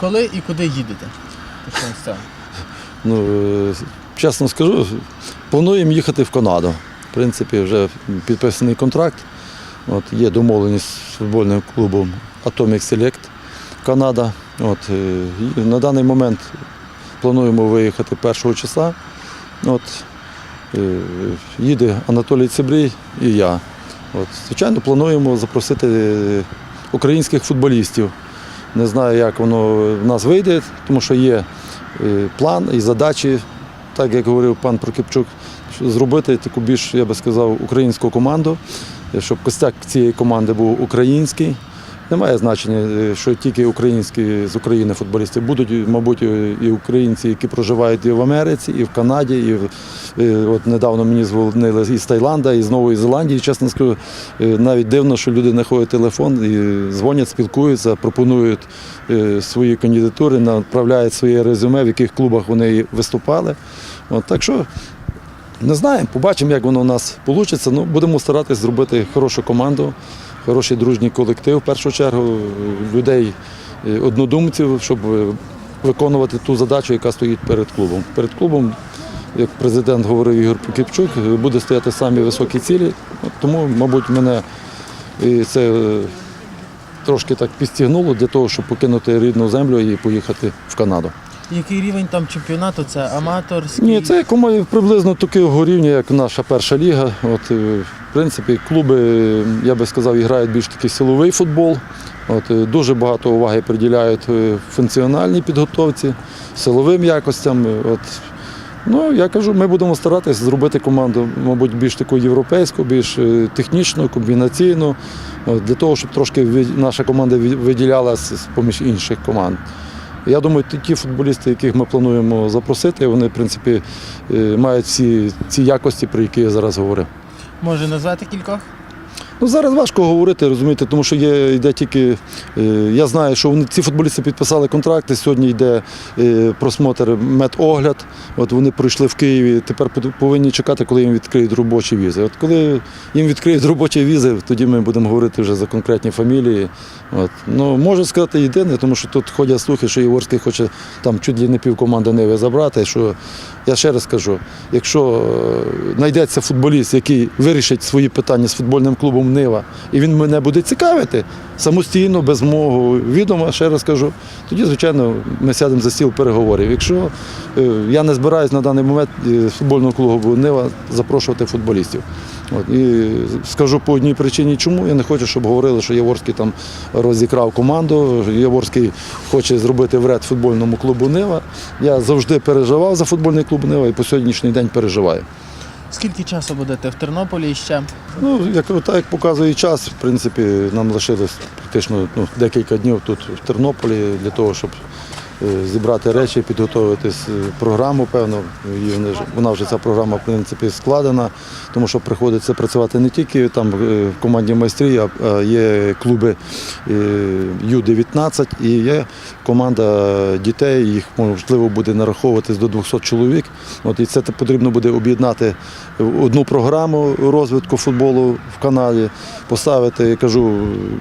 Коли і куди їдете? Ну, е, чесно скажу, плануємо їхати в Канаду. В принципі, вже підписаний контракт. От, є домовленість з футбольним клубом Atomic Select Канада. От, е, і на даний момент плануємо виїхати 1 числа. От, е, їде Анатолій Цибрій і я. От, звичайно, плануємо запросити українських футболістів. Не знаю, як воно в нас вийде, тому що є е, план і задачі, так як говорив пан Прокипчук, зробити таку більш, я би сказав, українську команду, щоб костяк цієї команди був український. Немає значення, е, що тільки українські з України футболісти будуть, мабуть, і українці, які проживають і в Америці, і в Канаді, і е, от недавно мені дзвонили із Таїланда, і з Нової Зеландії. Чесно скажу, е, навіть дивно, що люди знаходять телефон і дзвонять, спілкуються, пропонують е, свої кандидатури, направляють своє резюме, в яких клубах вони виступали. От, так що не знаємо, побачимо, як воно у нас вийде. Ну, будемо старатися зробити хорошу команду, хороший дружній колектив, в першу чергу, е, людей, е, однодумців, щоб е, виконувати ту задачу, яка стоїть перед клубом. Перед клубом, як президент говорив Ігор Покіпчук, буде стояти самі високі цілі. Тому, мабуть, мене це трошки так підстігнуло для того, щоб покинути рідну землю і поїхати в Канаду. Який рівень там чемпіонату? Це аматорський? Ні, це приблизно такого рівня, як наша перша ліга. От, в принципі, клуби, я би сказав, грають більш такий силовий футбол. От, е, дуже багато уваги приділяють е, функціональній підготовці, силовим якостям. От, ну, я кажу, ми будемо старатися зробити команду, мабуть, більш таку європейську, більш е, технічну, комбінаційну, для того, щоб трошки наша команда виділялася з поміж інших команд. Я думаю, ті- футболісти, яких ми плануємо запросити, вони, в принципі, мають всі ці якості, про які я зараз говорив. Може назвати кількох? Ну, зараз важко говорити, розумієте, тому що є, йде тільки. е, я знаю, що вони, ці футболісти підписали контракти. Сьогодні йде е, просмотр медогляд. От вони пройшли в Києві. Тепер повинні чекати, коли їм відкриють робочі візи. От коли їм відкриють робочі візи, тоді ми будемо говорити вже за конкретні фамілії. От. Ну, можу сказати єдине, тому що тут ходять слухи, що Єворський хоче там чуть ли не пів команди Ниви забрати. Що я ще раз кажу, якщо е, знайдеться футболіст, який вирішить свої питання з футбольним клубом Нива, і він мене буде цікавити самостійно, без мого відома, ще раз кажу, тоді, звичайно, ми сядемо за стіл переговорів. Якщо е, я не збираюсь на даний момент е, з футбольного клубу Нива запрошувати футболістів. От, і скажу по одній причині, чому я не хочу, щоб говорили, що Яворський там розікрав команду. Яворський хоче зробити вред футбольному клубу Нива. Я завжди переживав за футбольний клуб Нива і по сьогоднішній день переживає. Скільки часу будете в Тернополі ще? Ну, як, так як показує час, в принципі, нам лишилось практично ну, декілька днів тут в Тернополі для того, щоб зібрати речі, підготуватись е, програму, певно. Вона вже ця програма в принципі складена, тому що приходиться працювати не тільки там е, в команді майстрів, а є клуби е, Ю-19 і є команда дітей, їх можливо буде нараховуватись до 200 чоловік. От, і це потрібно буде об'єднати одну програму розвитку футболу в Канаді, поставити, я кажу,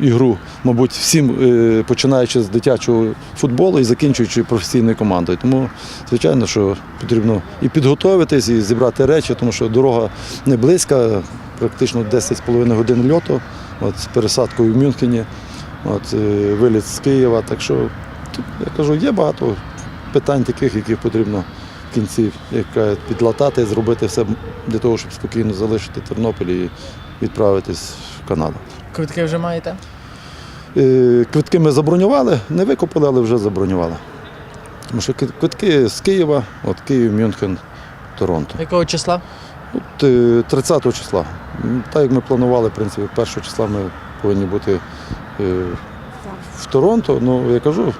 ігру, мабуть, всім, е, починаючи з дитячого футболу і закінчуючи професійною командою. Тому, звичайно, що потрібно і підготуватись, і зібрати речі, тому що дорога не близька, практично 10,5 годин льоту, от, з пересадкою в Мюнхені, от, е, виліт з Києва. Так що, я кажу, є багато питань таких, які потрібно в кінці як підлатати, зробити все для того, щоб спокійно залишити Тернопіль і відправитись в Канаду. Квитки вже маєте? Е, Квитки ми забронювали, не викупили, але вже забронювали. Тому що квитки з Києва, от Київ, Мюнхен, Торонто. Якого числа? От, е, 30 числа. Так як ми планували, в принципі, 1 числа ми повинні бути е, в Торонто. Ну, я кажу,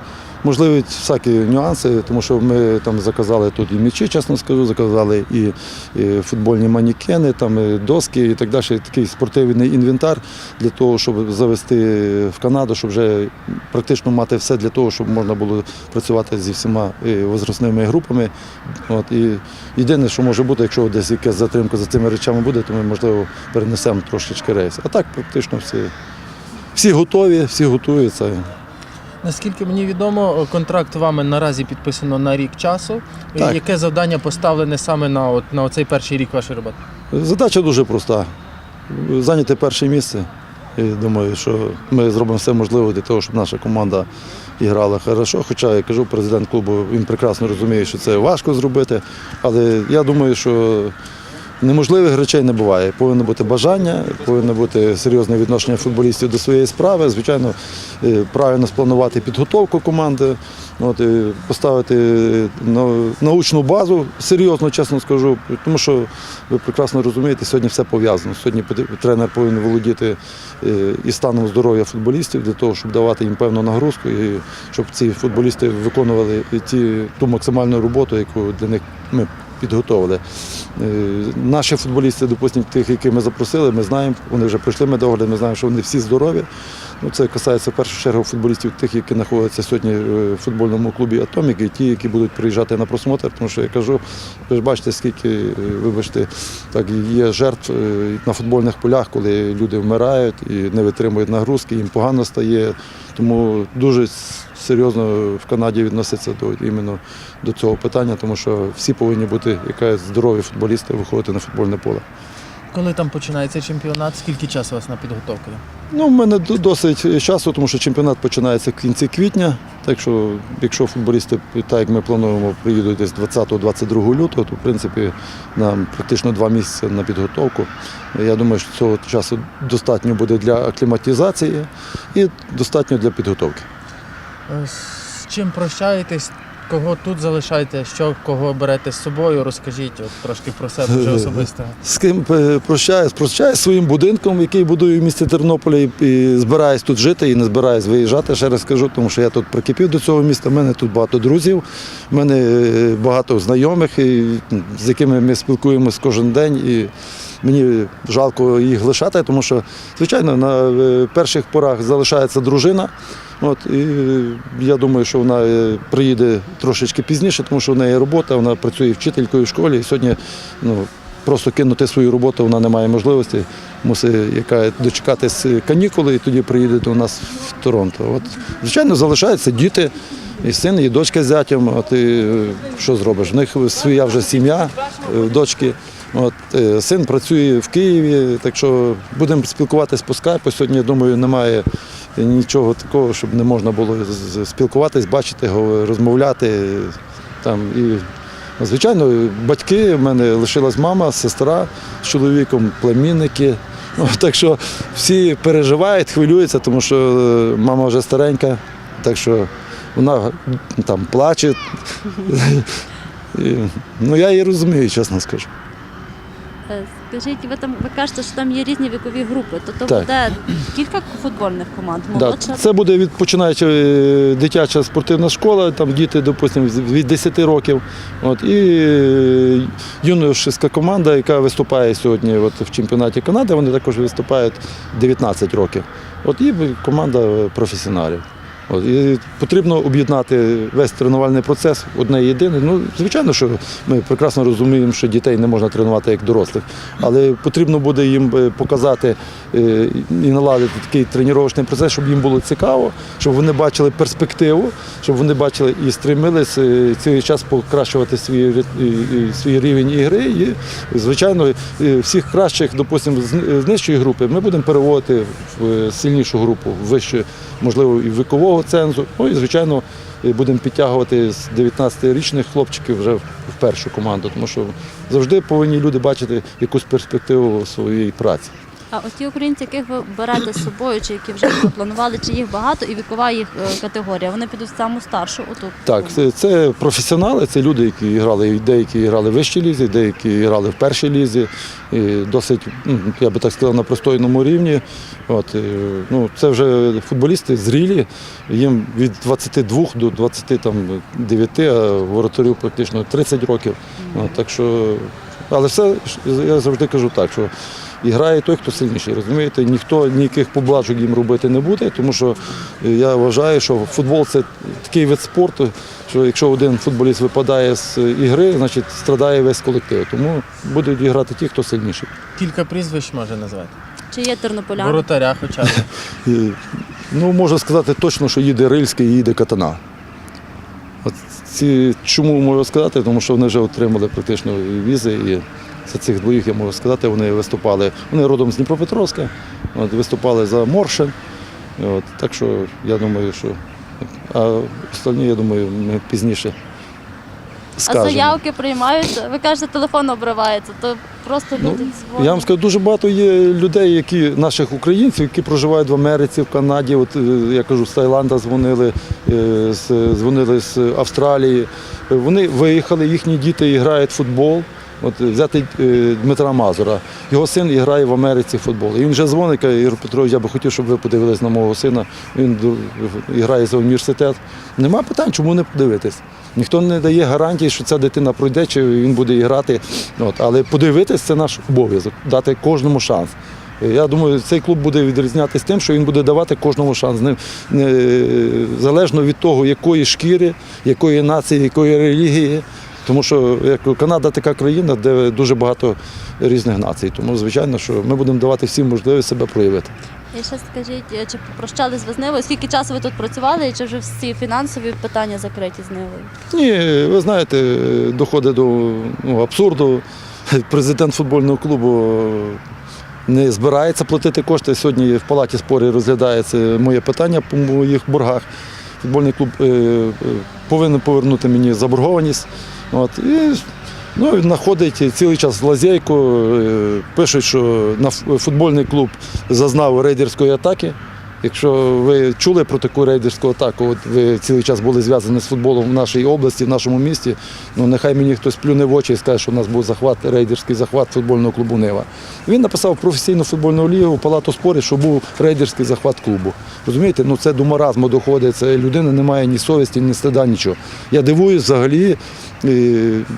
можливі всякі нюанси, тому що ми там заказали тут і м'ячі, чесно скажу, заказали і, і футбольні манікени, там, і доски і так далі. Такий спортивний інвентар для того, щоб завести в Канаду, щоб вже практично мати все для того, щоб можна було працювати зі всіма е, возрастними групами. От, і єдине, що може бути, якщо десь якась затримка за цими речами буде, то ми, можливо, перенесемо трошечки рейс. А так практично всі, всі готові, всі готуються. Наскільки мені відомо, контракт вами наразі підписано на рік часу. Так. Яке завдання поставлене саме на, от, на цей перший рік вашої роботи? Задача дуже проста. Зайняти перше місце. І думаю, що ми зробимо все можливе для того, щоб наша команда грала хорошо. Хоча я кажу, президент клубу він прекрасно розуміє, що це важко зробити. Але я думаю, що неможливих речей не буває. Повинно бути бажання, повинно бути серйозне відношення футболістів до своєї справи. Звичайно, е, правильно спланувати підготовку команди, от, поставити на- научну базу, серйозно, чесно скажу, тому що ви прекрасно розумієте, сьогодні все пов'язано. Сьогодні тренер повинен володіти е, і станом здоров'я футболістів для того, щоб давати їм певну нагрузку і щоб ці футболісти виконували ті, ту максимальну роботу, яку для них ми підготовили. Е, Наші футболісти, допустимо, тих, яких ми запросили, ми знаємо, вони вже пройшли медогляд, ми знаємо, що вони всі здорові. Ну, це касається в першу чергу футболістів, тих, які знаходяться сьогодні в футбольному клубі Атомік, і ті, які будуть приїжджати на просмотр, тому що я кажу, ви ж бачите, скільки, е, вибачте, так є жертв е, на футбольних полях, коли люди вмирають і не витримують нагрузки, їм погано стає. Тому дуже серйозно в Канаді відносяться до іменно до цього питання, тому що всі повинні бути якась здорові футболісти виходити на футбольне поле. Коли там починається чемпіонат, скільки часу у вас на підготовку? Ну, в мене досить часу, тому що чемпіонат починається в кінці квітня. Так що, якщо футболісти, так як ми плануємо, приїдуть десь 20-22 лютого, то в принципі нам практично два місяці на підготовку. Я думаю, що цього часу достатньо буде для акліматизації і достатньо для підготовки. Е, З чим прощаєтесь? Кого тут залишаєте, що кого берете з собою? Розкажіть от, трошки про себе вже особисто. З ким е, прощаюсь? Прощаюсь своїм будинком, який будую в місті Тернополі, і збираюсь тут жити і не збираюсь виїжджати. Ще раз скажу, тому що я тут прикипів до цього міста. У мене тут багато друзів, в мене е, багато знайомих, з якими ми спілкуємось кожен день. І мені жалко їх лишати, тому що, звичайно, на е, перших порах залишається дружина. От, і е, я думаю, що вона е, приїде трошечки пізніше, тому що в неї робота, вона працює вчителькою в школі. І сьогодні ну, просто кинути свою роботу вона не має можливості. Мусить яка дочекатись канікули і тоді приїде до нас в Торонто. От, звичайно, залишаються діти, і син, і дочка з зятям. І, е, що зробиш? В них своя вже сім'я, дочки. От, е, син працює в Києві, так що будемо спілкуватись по скайпу. Сьогодні, я думаю, немає нічого такого, щоб не можна було спілкуватись, бачити, розмовляти. Там, і, звичайно, батьки, в мене лишилась мама, сестра з чоловіком, племінники. Так що всі переживають, хвилюються, тому що е, мама вже старенька, так що вона там плаче. І, ну, я її розумію, чесно скажу. Е, Скажіть, ви там ви кажете, що там є різні вікові групи. То, то Так. буде кілька футбольних команд. Да, Молодша це буде від починаючи е, дитяча спортивна школа, там діти, допустимо, з- від 10 років. От, і е, юношеська команда, яка виступає сьогодні от, в чемпіонаті Канади, вони також виступають 19 років. От і команда професіоналів. От, і потрібно об'єднати весь тренувальний процес одне єдине. Ну, звичайно, що ми прекрасно розуміємо, що дітей не можна тренувати як дорослих, але потрібно буде їм е, показати е, і наладити такий тренувальний процес, щоб їм було цікаво, щоб вони бачили перспективу, щоб вони бачили і стремились е, цей час покращувати свій, свій рівень ігри. І, звичайно, всіх кращих, допустимо, з нижчої групи ми будемо переводити в сильнішу групу, вище, можливо, і вікового цензу. Ну і, звичайно, будемо підтягувати з 19-річних хлопчиків вже в першу команду, тому що завжди повинні люди бачити якусь перспективу своєї праці. А от ті українці, яких ви берете з собою, чи які вже запланували, чи їх багато, і вікова їх е, категорія, вони підуть в саму старшу оту. Так, це, це професіонали, це люди, які грали, деякі грали в вищій лізі, деякі грали в першій лізі, і досить, ну, я би так сказав, на пристойному рівні. От, і, ну, це вже футболісти зрілі, їм від 22 до 29, а воротарю практично 30 років. От, так що, але все, я завжди кажу так, що і грає той, хто сильніший. Розумієте, ніхто ніяких поблажок їм робити не буде, тому що е, я вважаю, що футбол це такий вид спорту, що якщо один футболіст випадає з ігри, значить страдає весь колектив. Тому будуть грати ті, хто сильніший. Кілька прізвищ може назвати. Чи є тернополяни? Воротаря хоча б. Ну, можу сказати точно, що їде Рильський і їде Катана. От ці, чому можу сказати? Тому що вони вже отримали практично візи і за цих двоїх я можу сказати, вони виступали. Вони родом з Дніпропетровська, от, виступали за Моршин. От, так що я думаю, що. А остальні, я думаю, ми пізніше А заявки приймаються. Ви кажете, телефон обривається, то просто Ну, люди дзвонять. Я вам скажу, дуже багато є людей, які наших українців, які проживають в Америці, в Канаді. От е, я кажу, з Таїланда дзвонили, е, дзвонили з Австралії. Вони виїхали, їхні діти грають в футбол. От е, взяти е, Дмитра Мазура. Його син грає в Америці в футбол. І він вже дзвонить, каже, Ігор Петрович, я би хотів, щоб ви подивились на мого сина. Він грає за університет. Нема питань, чому не подивитись. Ніхто не дає гарантії, що ця дитина пройде, чи він буде грати. От, але подивитись це наш обов'язок, дати кожному шанс. Я думаю, цей клуб буде відрізнятися тим, що він буде давати кожному шанс. Не, не, залежно від того, якої шкіри, якої нації, якої релігії. Тому що як Канада така країна, де дуже багато різних націй. Тому, звичайно, що ми будемо давати всім можливість себе проявити. І ще скажіть, е, чи попрощались ви з Нивою? Скільки часу ви тут працювали, і чи вже всі фінансові питання закриті з Нивою? Ні, ви знаєте, доходить до ну, абсурду. Президент футбольного клубу не збирається платити кошти. Сьогодні в палаті спорів розглядається моє питання по моїх боргах. Футбольний клуб е, е, повинен повернути мені заборгованість. От, і ну, знаходить цілий час лазейку. Е, Пишуть, що на футбольний клуб зазнав рейдерської атаки. Якщо ви чули про таку рейдерську атаку, от ви цілий час були зв'язані з футболом в нашій області, в нашому місті, ну нехай мені хтось плюне в очі і скаже, що у нас був захват, рейдерський захват футбольного клубу Нива. Він написав професійну футбольну лігу, палату спорів, що був рейдерський захват клубу. Розумієте, ну це до маразму доходить, це людина не має ні совісті, ні стида, нічого. Я дивуюсь взагалі,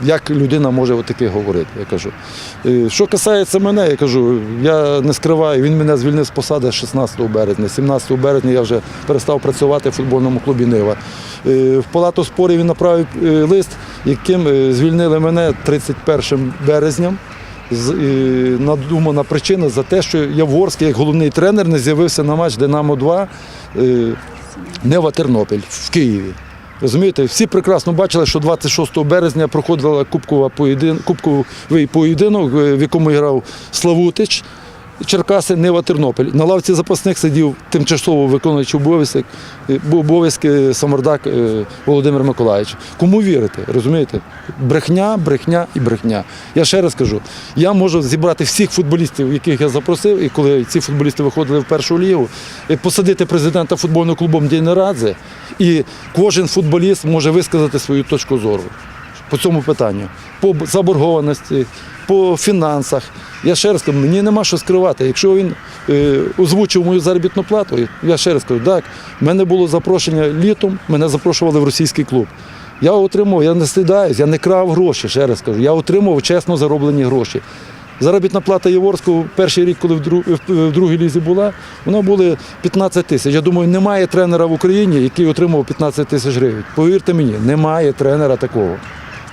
як людина може отаке говорити. Я кажу. Е, Що касається мене, я кажу, я не скриваю, він мене звільнив з посади 16 березня. 17 березня я вже перестав працювати в футбольному клубі Нива. Е, В палату спорів він направив е, лист, яким звільнили мене 31 березням. Е, Надумана причина за те, що Яворський, як головний тренер, не з'явився на матч Динамо 2 е, Нева Тернопіль в Києві. Розумієте, всі прекрасно бачили, що 26 березня проходила кубкова поєдин, кубковий поєдинок, е, в якому грав Славутич, Черкаси, Нева Тернопіль. На лавці запасних сидів тимчасово виконуючий обов'язок, е, обов'язки Самардак е, Володимир Миколаївич. Кому вірити? Розумієте? Брехня, брехня і брехня. Я ще раз кажу, я можу зібрати всіх футболістів, яких я запросив, і коли ці футболісти виходили в першу лігу, посадити президента футбольного клубу Мдійнерадзе, і кожен футболіст може висказати свою точку зору по цьому питанню, по заборгованості, по фінансах. Я ще раз кажу, мені нема що скривати. Якщо він е, озвучив мою заробітну плату, я ще раз кажу, так, в мене було запрошення літом, мене запрошували в російський клуб. Я отримав, я не стидаюсь, я не крав гроші, ще раз кажу. Я отримав чесно зароблені гроші. Заробітна плата Єворського перший рік, коли в, друг, в, в другій лізі була, вона була 15 тисяч. Я думаю, немає тренера в Україні, який отримав 15 тисяч гривень. Повірте мені, немає тренера такого,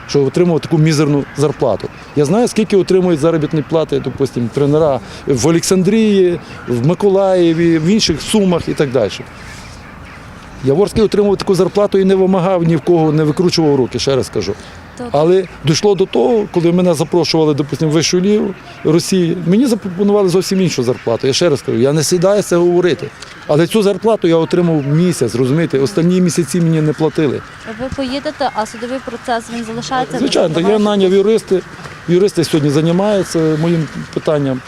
що отримував таку мізерну зарплату. Я знаю, скільки отримують заробітні плати, допустимо, тренера в Олександрії, в Миколаєві, в інших сумах і так далі. Яворський отримував таку зарплату і не вимагав ні в кого, не викручував руки, ще раз кажу. Але дійшло до того, коли мене запрошували, допустимо, в вищу лігу Росії, мені запропонували зовсім іншу зарплату. Я ще раз кажу, я не сідаю це говорити. Але цю зарплату я отримав місяць, розумієте? Останні місяці мені не платили. ви поїдете, а судовий процес він залишається. Звичайно, я наняв юристи. Юристи сьогодні займаються моїм питанням.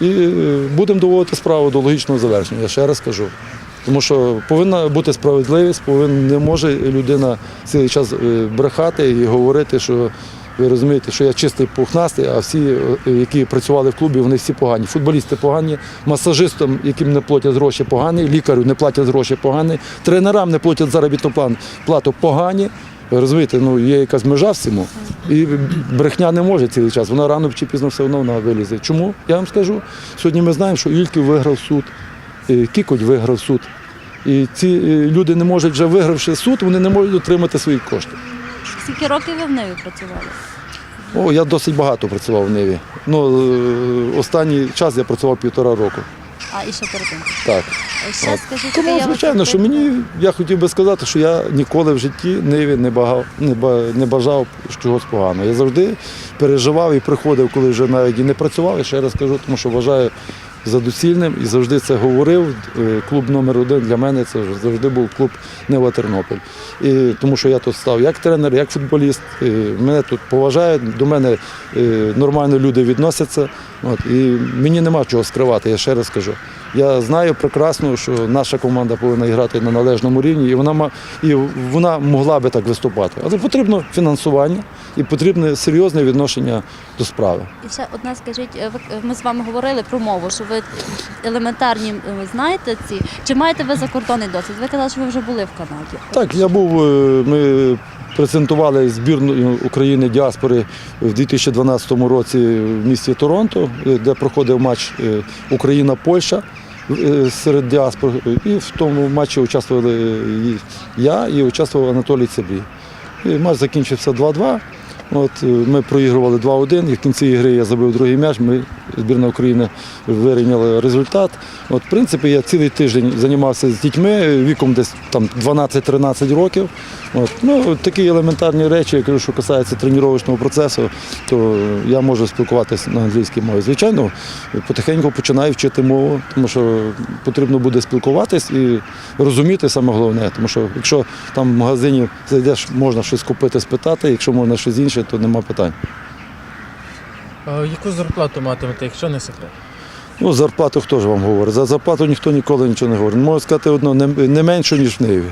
І е, будемо доводити справу до логічного завершення, я ще раз кажу. Тому що повинна бути справедливість, повинна, не може людина цілий час е, брехати і говорити, що ви розумієте, що я чистий пухнастий, а всі, е, які працювали в клубі, вони всі погані. Футболісти погані, масажистам, яким не платять гроші, погані, лікарю не платять гроші погані, тренерам не платять заробітну плату погані. Ви розумієте, ну є якась межа всьому. І брехня не може цілий час. Вона рано чи пізно все одно вона вилізе. Чому? Я вам скажу. Сьогодні ми знаємо, що Ільків виграв суд, Кікоть виграв суд. І ці е, люди не можуть, вже вигравши суд, вони не можуть отримати свої кошти. Скільки років ви в Ниві працювали? О, я досить багато працював в Ниві. Ну, е, останній час я працював півтора року. А, і ще перед тим. Так. Е, Ще скажіть, Тому, звичайно, що мені я хотів би сказати, що я ніколи в житті Ниві не багав, не, не бажав чогось поганого. Я завжди переживав і приходив, коли вже навіть і не працював. І ще раз кажу, тому що вважаю за доцільним і завжди це говорив. Е, Клуб номер один для мене це завжди був клуб Нева Тернопіль. І тому що я тут став як тренер, як футболіст. І мене тут поважають, до мене е, нормально люди відносяться. От, і мені нема чого скривати, я ще раз кажу. Я знаю прекрасно, що наша команда повинна грати на належному рівні, і вона і вона могла би так виступати. Але потрібно фінансування і потрібне серйозне відношення до справи. І ще одне скажіть, е, е, ми з вами говорили про мову, що ви елементарні е, знаєте ці. Чи маєте ви закордонний досвід? Ви казали, що ви вже були в Канаді. Так, я був. Ми презентували збірну України діаспори в 2012 році в місті Торонто, де проходив матч Україна-Польща серед діаспор. І в тому матчі участвували я і участвував Анатолій Цибрій. І матч закінчився 2-2. От, е, ми проігрували 2-1, і в кінці гри я забив другий м'яч. Ми, збірна України, вирівняли результат. От, в принципі, я цілий тиждень займався з дітьми віком десь там 12-13 років. От, ну, такі елементарні речі, я що касаються тренувального процесу, то я можу спілкуватися на англійській мові. Звичайно, потихеньку починаю вчити мову, тому що потрібно буде спілкуватись і розуміти саме головне. Тому що якщо там в магазині зайдеш, можна щось купити, спитати, якщо можна щось інше, то нема питань. Яку зарплату матимете, якщо не секрет? Ну, зарплату хто ж вам говорить? За зарплату ніхто ніколи нічого не говорить. Можу сказати одно, не, не менше, ніж в Ниві.